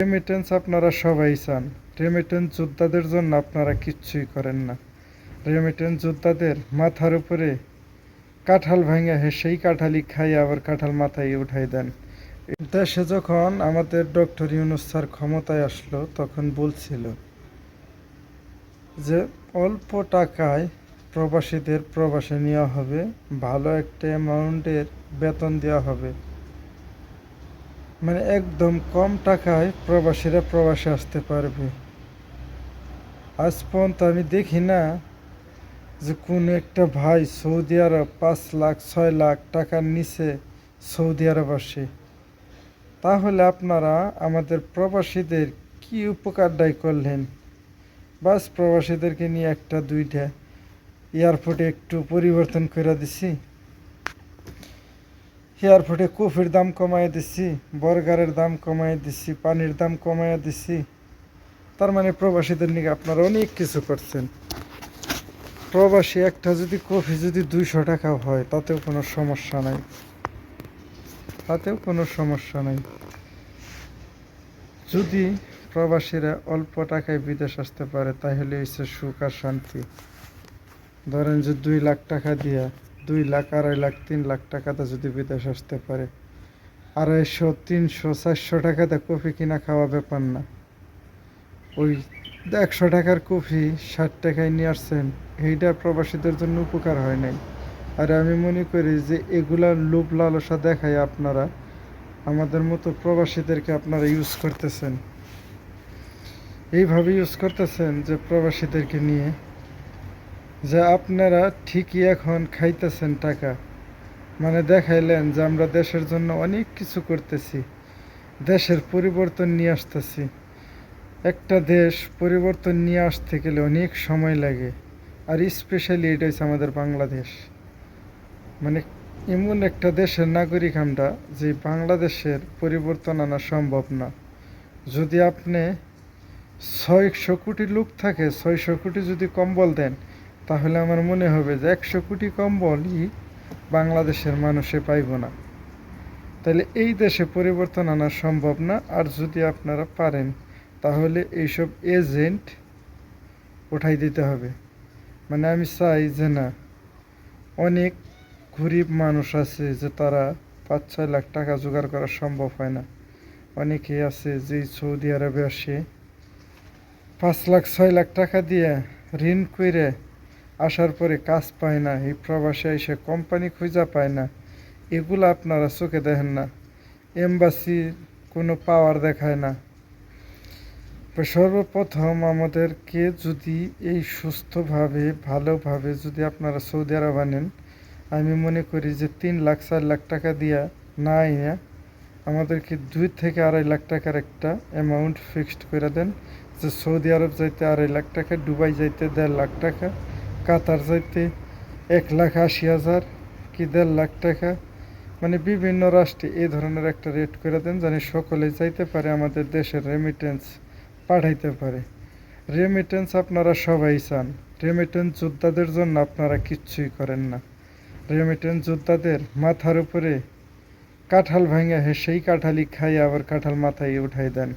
Remittance আপনারা সবাই চান। রেমিটেন্স যোদ্ধাদের জন্য আপনারা কিচ্ছুই করেন না। রেমিটেন্স যোদ্ধাদের মাথার উপরে কাঁঠাল ভাঙা সেই কাঁঠালই খাই আবার কাঁঠাল মাথায় উঠাই দেন। দেশে যখন আমাদের ডক্টর ইউনুস স্যার ক্ষমতায় আসলো, তখন বলছিল যে, অল্প টাকায় প্রবাসীদের প্রবাসে নেওয়া হবে, ভালো একটা অ্যামাউন্টের বেতন দেওয়া হবে। মানে একদম কম টাকায় প্রবাসীরা প্রবাসে আসতে পারবে। আজ পর্যন্ত আমি দেখি না যে কোন একটা ভাই সৌদি আরব পাঁচ লাখ, ছয় লাখ টাকার নিচে সৌদি আরব আসে। তাহলে আপনারা আমাদের প্রবাসীদের কি উপকারটাই করলেন? বাস প্রবাসীদেরকে নিয়ে একটা দুইটা এয়ারপোর্টে একটু পরিবর্তন করে দিছি। এয়ারপোর্টে কফির দাম কমাই দিছি, বর্গারের দাম কমাই দিছি, পানির দাম কমাই দিছি। তার মানে প্রবাসীদের নিয়ে আপনারা অনেক কিছু করছেন। প্রবাসী একটা যদি কফি যদি দুইশো টাকা হয়, তাতেও কোনো সমস্যা নাই। তাতেও কোনো সমস্যা নাই। যদি প্রবাসীরা অল্প টাকায় বিদেশ আসতে পারে, তাহলে হচ্ছে সুখ আর শান্তি। ধরেন যে দুই লাখ টাকা দিয়া দুই লাখ, আড়াই লাখ, তিন লাখ টাকাতে যদি বিদেশ আসতে পারে। আড়াইশো, তিনশো, চারশো টাকাতে কফি কিনা খাওয়া ব্যাপার না। ওই একশো টাকার কফি ষাট টাকায় নিয়ে আসছেন, এইটা প্রবাসীদের জন্য উপকার হয় নাই। আর আমি মনে করি যে এগুলা লোভ লালসা দেখায় আপনারা, আমাদের মতো প্রবাসীদেরকে আপনারা ইউজ করতেছেন। এইভাবে ইউজ করতেছেন যে প্রবাসীদেরকে নিয়ে। যে আপনারা ঠিকই এখন খাইতেছেন টাকা। মানে দেখাইলেন যে আমরা দেশের জন্য অনেক কিছু করতেছি, দেশের পরিবর্তন নিয়ে আসতেছি। একটা দেশ পরিবর্তন নিয়ে আসতে গেলে অনেক সময় লাগে, আর স্পেশালি এটা হচ্ছে আমাদের বাংলাদেশ। মানে এমন একটা দেশের নাগরিক আমরা যে বাংলাদেশের পরিবর্তন আনা সম্ভব না। যদি আপনি ছয়শো কোটি লোক থাকে, ছয়শো কোটি যদি কম্বল দেন তাহলে আমার মনে হবে যে একশো কোটি কম্বলই বাংলাদেশের মানুষে পাইব না। তাহলে এই দেশে পরিবর্তন আনা সম্ভব না, আর যদি আপনারা পারেন, তাহলে এইসব এজেন্ট উঠাই দিতে হবে। মানে আমি চাই যে না, অনেক গরিব মানুষ আছে যে তারা পাঁচ ছয় লাখ টাকা জোগাড় করা সম্ভব হয় না। অনেকেই আছে যে সৌদি আরবে আসে, পাঁচ লাখ, ছয় লাখ টাকা দিয়ে ঋণ করে আসার পরে কাজ পায় না, এই প্রবাসে এসে কোম্পানি খুঁজা পায় না। এগুলো আপনারা চোখে দেখেন না। এম্বাসি কোনো পাওয়ার দেখায় না। সর্বপ্রথম আমাদেরকে যদি এই সুস্থভাবে, ভালোভাবে যদি আপনারা সৌদি আরব আনেন, আমি মনে করি যে তিন লাখ, চার লাখ টাকা দিয়া না আইয়া আমাদেরকে দুই থেকে আড়াই লাখ টাকার একটা অ্যামাউন্ট ফিক্সড করে দেন। যে সৌদি আরব যাইতে আড়াই লাখ টাকা, দুবাই যাইতে দেড় লাখ টাকা কাতার যাইতে এক লাখ আশি হাজার কি দেড় লাখ টাকা। মানে বিভিন্ন রাষ্ট্রে এই ধরনের একটা রেট করে দেন জানি সকলে যাইতে পারে, আমাদের দেশের রেমিটেন্স পাঠাইতে পারে। রেমিটেন্স আপনারা সবাই চান। রেমিটেন্স যোদ্ধাদের জন্য আপনারা কিচ্ছুই করেন না। রেমিটেন্স যোদ্ধাদের মাথার উপরে কাঁঠাল ভাঙা সেই কাঁঠালই খাই আবার কাঁঠাল মাথায় উঠাই দেন।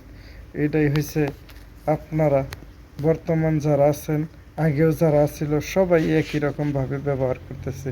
এটাই হয়েছে আপনারা বর্তমান যারা আছেন আগেও যারা ছিল সবাই একই রকমভাবে ব্যবহার করতেছে।